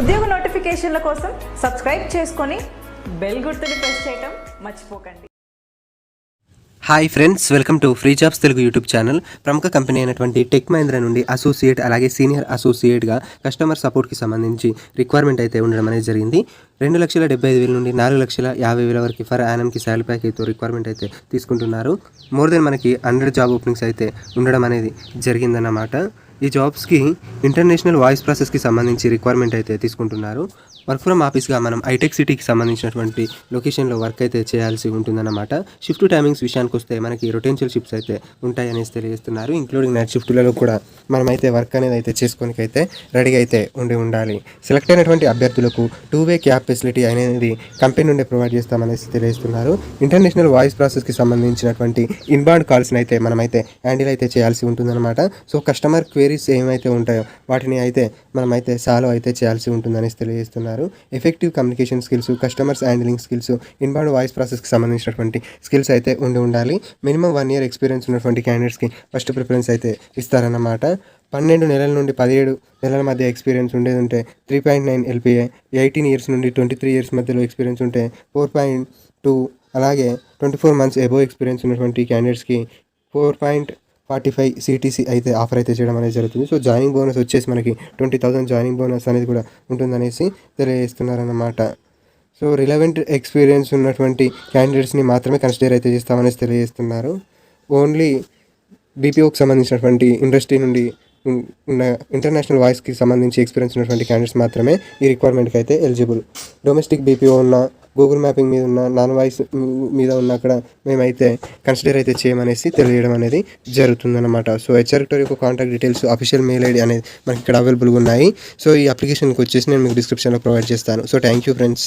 ఉద్యోగ నోటిఫికేషన్ల కోసం సబ్స్క్రైబ్ చేసుకొని బెల్ గుర్తుని ప్రెస్ చేయటం మర్చిపోకండి. Hi friends welcome to free jobs Telugu YouTube channel ప్రముఖ కంపెనీ అయినటువంటి టెక్ మహీంద్రా నుండి అసోసియేట్ అలాగే సీనియర్ అసోసియేట్గా కస్టమర్ సపోర్ట్కి సంబంధించి రిక్వైర్మెంట్ అయితే ఉండడం అనేది జరిగింది. రెండు లక్షల డెబ్బై ఐదు వేల నుండి నాలుగు లక్షల యాభై వేల వరకు ఫర్ యానమ్కి శాలరీ అయితే రిక్వైర్మెంట్ అయితే తీసుకుంటున్నారు. మోర్ దెన్ మనకి హండ్రెడ్ జాబ్ ఓపెనింగ్స్ అయితే ఉండడం అనేది జరిగిందన్నమాట. ఈ జాబ్స్కి ఇంటర్నేషనల్ వాయిస్ ప్రాసెస్కి సంబంధించి రిక్వైర్మెంట్ అయితే తీసుకుంటున్నారు. వర్క్ ఫ్రమ్ ఆఫీస్గా మనం ఐటెక్ సిటీకి సంబంధించినటువంటి లొకేషన్లో వర్క్ అయితే చేయాల్సి ఉంటుందన్నమాట. షిఫ్ట్ టైమింగ్స్ విషయానికి వస్తే మనకి రొటెన్షియల్ షిఫ్ట్స్ అయితే ఉంటాయనేసి తెలియజేస్తున్నారు. ఇంక్లూడింగ్ నైట్ షిఫ్ట్లలో కూడా మనమైతే వర్క్ అనేది అయితే చేసుకొని అయితే రెడీగా అయితే ఉండి ఉండాలి. సెలెక్ట్ అయినటువంటి అభ్యర్థులకు టూ వే క్యాబ్ ఫెసిలిటీ అనేది కంపెనీ నుండి ప్రొవైడ్ చేస్తామనేసి తెలియజేస్తున్నారు. ఇంటర్నేషనల్ వాయిస్ ప్రాసెస్కి సంబంధించినటువంటి ఇన్బాండ్ కాల్స్ని అయితే మనమైతే హ్యాండిల్ అయితే చేయాల్సి ఉంటుందన్నమాట. సో కస్టమర్ క్వైరీస్ ఏమైతే ఉంటాయో వాటిని అయితే మనమైతే సాల్వ్ అయితే చేయాల్సి ఉంటుందని తెలియజేస్తున్నారు. Effective communication skills customers handling skills inbound voice ప్రాసెస్కి సంబంధించినటువంటి స్కిల్స్ అయితే ఉండి ఉండాలి. మినిమం వన్ ఇయర్ ఎక్స్పీరియన్స్ ఉన్నటువంటి క్యాండిడేట్స్కి ఫస్ట్ ప్రిఫరెన్స్ అయితే ఇస్తారన్నమాట. పన్నెండు నెలల నుండి పదిహేడు నెలల మధ్య ఎక్స్పీరియన్స్ ఉండేది ఉంటే three point nine LPA eighteen years నుండి ట్వంటీ త్రీ ఇయర్స్ మధ్యలో ఎక్స్పీరియన్స్ ఉంటే ఫోర్ పాయింట్ టూ అలాగే twenty four months above experience ఉన్నటువంటి క్యాండిడేట్స్కి four point forty five CTC అయితే ఆఫర్ అయితే చేయడం అనేది జరుగుతుంది. సో జాయినింగ్ బోనస్ వచ్చేసి మనకి ట్వంటీ థౌసండ్ జాయినింగ్ బోనస్ అనేది కూడా ఉంటుందనేసి తెలియజేస్తున్నారన్నమాట. సో రిలవెంట్ ఎక్స్పీరియన్స్ ఉన్నటువంటి క్యాండిడేట్స్ని మాత్రమే కన్సిడర్ అయితే చేస్తామనేసి తెలియజేస్తున్నారు. ఓన్లీ బీపీఓకి సంబంధించినటువంటి ఇండస్ట్రీ నుండి ఉన్న ఇంటర్నేషనల్ వాయిస్కి సంబంధించి ఎక్స్పీరియన్స్ ఉన్నటువంటి క్యాండిడేట్స్ మాత్రమే ఈ రిక్వైర్మెంట్కి అయితే ఎలిజిబుల్ డొమెస్టిక్ బీపీఓ ఉన్న గూగుల్ మ్యాపింగ్ మీద ఉన్న నాన్ వాయిస్ మీద ఉన్న అక్కడ మేమైతే కన్సిడర్ అయితే చేయమనేసి తెలియడం అనేది జరుగుతుందన్నమాట. సో హెచ్ఆర్ యొక్క contact details official mail ID అనేది మనకి ఇక్కడ అవైలబుల్గా ఉన్నాయి. సో ఈ అప్లికేషన్కి వచ్చేసి నేను మీకు డిస్క్రిప్షన్లో ప్రొవైడ్ చేస్తాను. So thank you friends